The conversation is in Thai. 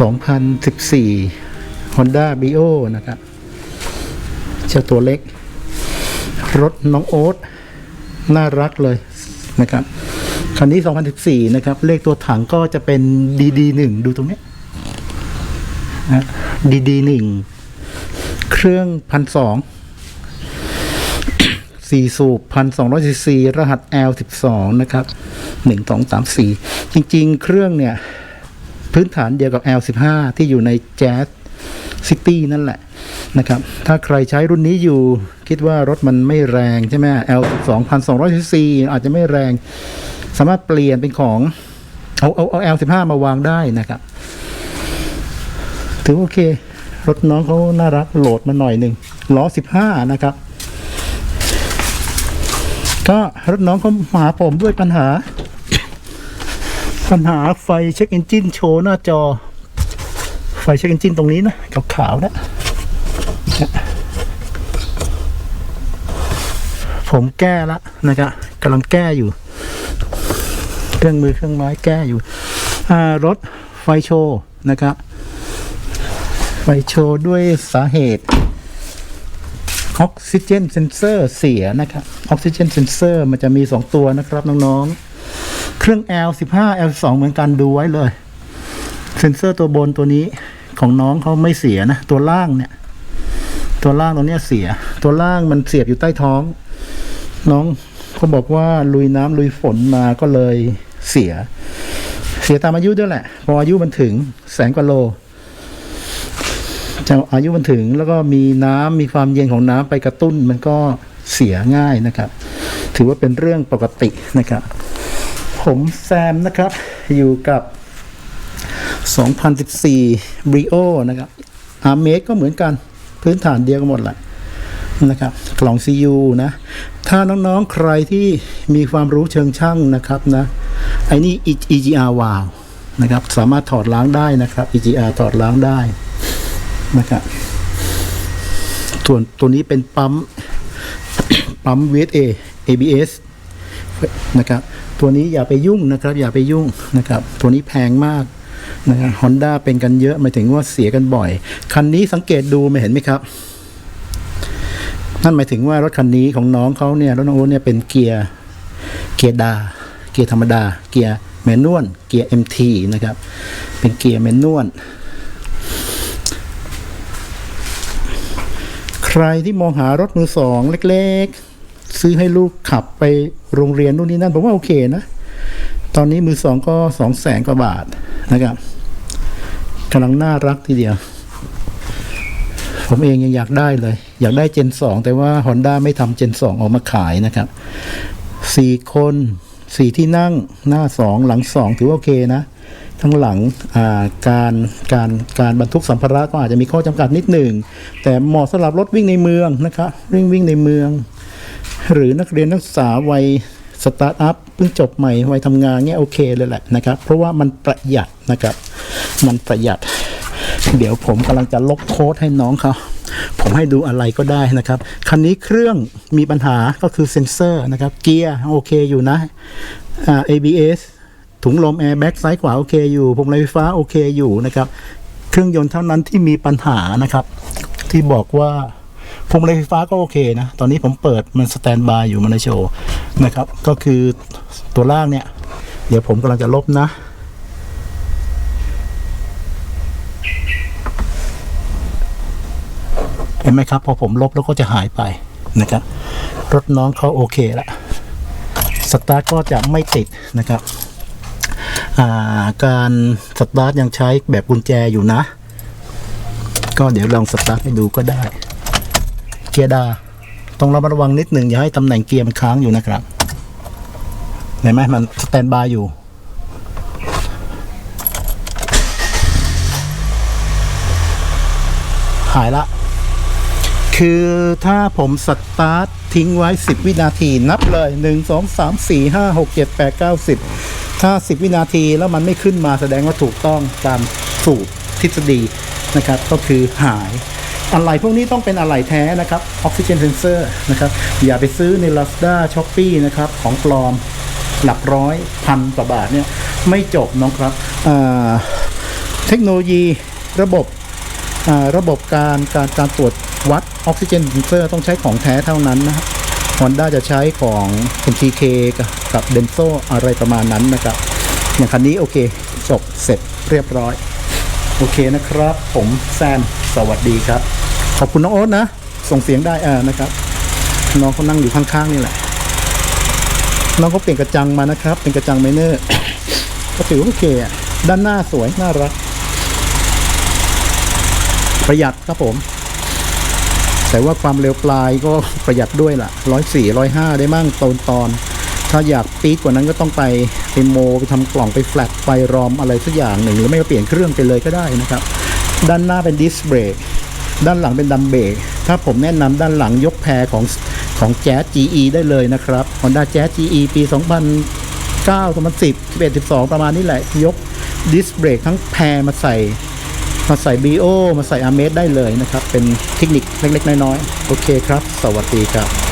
2014 Honda Bio นะครับ เจ้าตัวเล็ก รถน้องโอ๊ตน่ารักเลยนะครับ คันนี้ 2014 นะครับ เลขตัวถังก็จะเป็น DD1 ดูตรงนี้นะ DD1 เครื่องพันสองสี่สูบพันสองร้อยซีซีรหัส L สิบสองนะครับหนึ่งสองสามสี่จริง ๆ เครื่องเนี่ย พื้นฐานเดียวกับ L สิบห้าที่อยู่ใน Jazz City นั่นแหละนะครับ ถ้าใครใช้รุ่นนี้อยู่คิดว่ารถมันไม่แรงใช่ไหม L สองพันสองร้อาจจะไม่แรง สามารถเปลี่ยนเป็นของ เอาเอาเอา L สิบห้ามาวางได้นะครับถือโอเค รถน้องเขาน่ารักโหลดมาหน่อยหนึ่งล้อสิบห้านะครับ ก็รถน้องเขามาหาผมด้วยปัญหา ปัญหาไฟเช็คเอนจินโชว์หน้าจอ ไฟเช็คเอนจินตรงนี้นะขาวๆนะ ผมแก้ละนะครับกำลังแก้อยู่ เครื่องมือเครื่องไม้แก้อยู่รถไฟโชว์นะครับ ไฟโชว์ด้วยสาเหตุออกซิเจนเซนเซอร์เสียนะครับออกซิเจนเซนเซอร์มันจะมี 2 ตัวนะครับน้อง ๆ เครื่อง L 15 L 2เหมือนกันดูไว้เลย เซนเซอร์ตัวบนตัวนี้ของน้องเขาไม่เสียนะ ตัวล่างเนี่ย ตัวล่างตรงเนี้ยเสีย ตัวล่างมันเสียบอยู่ใต้ท้อง น้องเขาบอกว่าลุยน้ำลุยฝนมาก็เลยเสีย เสียตามอายุด้วยแหละ พออายุมันถึงแสนกว่าโลจะอายุมันถึงแล้วก็มีน้ำมีความเย็นของน้ำไปกระตุ้นมันก็เสียง่ายนะครับ ถือว่าเป็นเรื่องปกตินะครับ ผมแซมนะครับ อยู่กับ 2014 Brio นะครับอาร์เมก็เหมือนกันพื้นฐานเดียวกันหมดแหละนะครับกล่อง CU นะ ถ้าน้องๆใครที่มีความรู้เชิงช่างนะครับนะไอ้นี่ EGR valve นะครับสามารถถอดล้างได้นะครับ EGR ถอดล้างได้นะครับส่วนตัวนี้เป็นปั๊มปั๊ม VSA ABS นะครับ ตัวนี้อย่าไปยุ่งนะครับ อย่าไปยุ่งนะครับ ตัวนี้แพงมากนะฮอนด้าเป็นกันเยอะหมายถึงว่าเสียกันบ่อย คันนี้สังเกตดูไม่เห็นไหมครับ นั่นหมายถึงว่ารถคันนี้ของน้องเขาเนี่ยรถน้องโอ๊ตเนี่ยเป็นเกียร์เกียร์ดา เกียร์ธรรมดา เกียร์แมนนวลเกียร์ MT นะครับ เป็นเกียร์แมนนวลใครที่มองหารถมือสองเล็ก ซื้อให้ลูกขับไปโรงเรียนนู่นนี่นั่นผมว่าโอเคนะ ตอนนี้มือสองก็สองแสนกว่าบาทนะครับกำลังน่ารักทีเดียว ผมเองยังอยากได้เลย อยากได้เจนสองแต่ว่า Honda ไม่ทำเจนสองออกมาขายนะครับสี่คนสี่ที่นั่งหน้าสองหลังสองถือว่าโอเคนะทั้งหลังการการการบรรทุกสัมภาระก็อาจจะมีข้อจำกัดนิดหนึ่ง แต่เหมาะสำหรับรถวิ่งในเมืองนะครับวิ่งวิ่งในเมือง หรือนักเรียนนักศึกษาวัยสตาร์ทอัพเพิ่งจบใหม่วัยทำงานเนี่ยโอเคเลยแหละนะครับ เพราะว่ามันประหยัดนะครับ มันประหยัด เดี๋ยวผมกำลังจะลบโค้ดให้น้องเขาผมให้ดูอะไรก็ได้นะครับ คันนี้เครื่องมีปัญหาก็คือเซ็นเซอร์นะครับ เกียร์โอเคอยู่นะอ่า ABS ถุงลมแอร์แบ็กซ้ายขวาโอเคอยู่พวงมาลัยไฟฟ้าโอเคอยู่นะครับ เครื่องยนต์เท่านั้นที่มีปัญหานะครับ ที่บอกว่า พวงมาลัยไฟฟ้าก็โอเคนะ ตอนนี้ผมเปิดมันสแตนบายอยู่มันในโชว์นะครับ ก็คือตัวล่างเนี่ย เดี๋ยวผมกำลังจะลบนะ เห็นไหมครับ พอผมลบแล้วก็จะหายไปนะครับ รถน้องเขาโอเคละสตาร์ทก็จะไม่ติดนะครับาการสตาร์ทยังใช้แบบกุญแจอยู่นะ ก็เดี๋ยวลองสตาร์ทให้ดูก็ได้ เกียร์ดาต้องระมัดระวังนิดหนึ่งอย่าให้ตำแหน่งเกียร์มันค้างอยู่นะครับเห็นไหมมันสแตนบายอยู่ หายละ คือถ้าผมสตาร์ททิ้งไว้ 10 วินาทีนับเลย 1 2 3 4 5 6 7 8 9 10 ถ้า 10 วินาทีแล้วมันไม่ขึ้นมาแสดงว่าถูกต้องตามสูตรทฤษฎีนะครับ ก็คือหาย อะไรพวกนี้ต้องเป็นอะไรแท้นะครับออกซิเจนเซนเซอร์นะครับอย่าไปซื้อใน Lazada s h o p e e นะครับของปลอมหลักร้อยพันกว่าบาทเนี่ยไม่จบน้องครับเทคโนโลยีระบบระบบการการการตรวจวัดออกซิเจนเซนเซอร์ต้องใช้ของแท้เท่านั้นนะครับ Honda จะใช้ของ MTK กับกับ Denso อะไรประมาณนั้นนะครับ อย่างคันนี้โอเค จบเสร็จเรียบร้อย โอเคนะครับ ผมแซมสวัสดีครับ ขอบคุณน้องโอ๊ตนะ ส่งเสียงได้อ่านะครับน้องเขานั่งอยู่ข้างๆนี่แหละ น้องเขาเปลี่ยนกระจังมานะครับ เป็นกระจังไมเนอร์ก็ถือว่าโอเคอะด้านหน้าสวยน่ารัก ประหยัดครับผม แต่ว่าความเร็วปลายก็ประหยัดด้วยล่ะร้อยสี่ร้อยห้าได้มั่งตอนตอน ถ้าอยากปีดกว่านั้นก็ต้องไปไปโมไปทำกล่องไปแฟลตไปรอมอะไรสักอย่างหนึ่ง หรือไม่ก็เปลี่ยนเครื่องไปเลยก็ได้นะครับ ด้านหน้าเป็นดิสเบรกด้านหลังเป็นดัมเบรกถ้าผมแนะนำด้านหลังยกแพรของของแจ๊ GE ได้เลยนะครับ Honda Jazz GE ปี 2009 2010 11 12 ประมาณนี้แหละ ยกดิสเบรกทั้งแพรมาใส่มาใส่ BO มาใส่ a r m e d ได้เลยนะครับ เป็นเทคนิคเล็กๆ น้อยๆ โอเคครับ สวัสดีครับ